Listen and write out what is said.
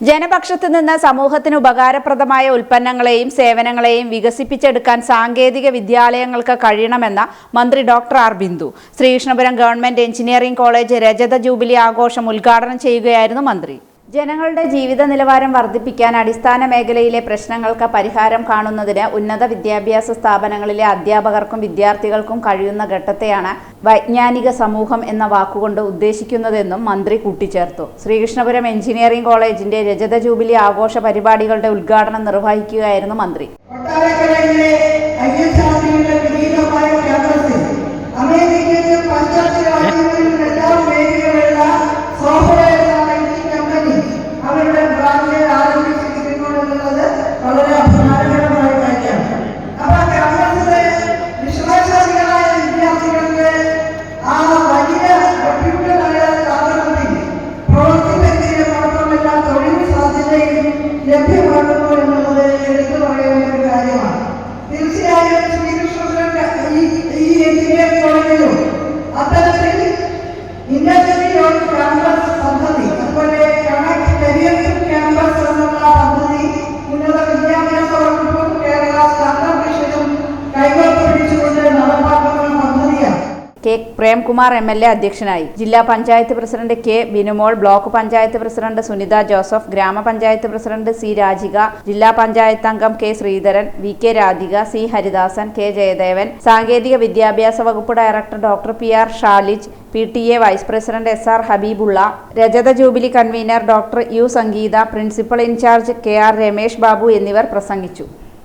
ജനപക്ഷത്തു നിന്ന് സമൂഹത്തിന് ഉപകാരപ്രദമായ ഉൽപ്പന്നങ്ങളെയും സേവനങ്ങളെയും വികസിപ്പിച്ചെടുക്കാൻ സാങ്കേതിക വിദ്യാലയങ്ങൾക്ക് കഴിയണമെന്ന മന്ത്രി doctor R Bindu. Sreekrishnapuram government engineering college രജത ജൂബിലി ആഘോഷം ഉദ്ഘാടനം ചെയ്യുകയായിരുന്നു മന്ത്രി. ജനങ്ങളുടെ ജീവിത നിലവാരം വർദ്ധിപ്പിക്കാൻ അടിസ്ഥാന മേഖലയിലെ പ്രശ്നങ്ങൾക്ക് പരിഹാരം കാണുന്നതിന് ഉന്നത വിദ്യാഭ്യാസ സ്ഥാപനങ്ങളിലെ അധ്യാപകർക്കും വിദ്യാർത്ഥികൾക്കും കഴിയുന്ന ഘട്ടത്തെയാണ് വൈജ്ഞാനിക സമൂഹം എന്ന വാക്കുകൊണ്ട് ഉദ്ദേശിക്കുന്നതെന്നും മന്ത്രി കൂട്ടിച്ചേർത്തു. ശ്രീകൃഷ്ണപുരം എഞ്ചിനീയറിംഗ് കോളേജിന്റെ രജത ജൂബിലി ആഘോഷ പരിപാടികളുടെ ഉദ്ഘാടനം നിർവഹിക്കുകയായിരുന്നു മന്ത്രി. ലഭ്യമാകുന്നു എന്നുള്ളത് എടുത്തു പറയുന്ന ഒരു കാര്യമാണ്. തീർച്ചയായും ശ്രീകൃഷ്ണ ഈ എഞ്ചിനീയറിംഗ് കോളേജിലും അത്തരത്തിൽ industry on campus K Premkumar M L A അധ്യക്ഷനായി. ജില്ലാ panchayat president K Binumol block panchayat president Sunitha Joseph ഗ്രാമപഞ്ചായത്ത് പ്രസിഡന്റ് സി രാജിക ജില്ലാ പഞ്ചായത്ത് അംഗം K Sreedharan V K Radhika C Haridasan K Jayadevan സാങ്കേതിക വിദ്യാഭ്യാസ വകുപ്പ് director doctor P R Shalij P T A vice president S R Habeebullah രജത jubilee convener doctor U Sangeetha principal in charge K R Ramesh Babu എന്നിവർ പ്രസംഗിച്ചു.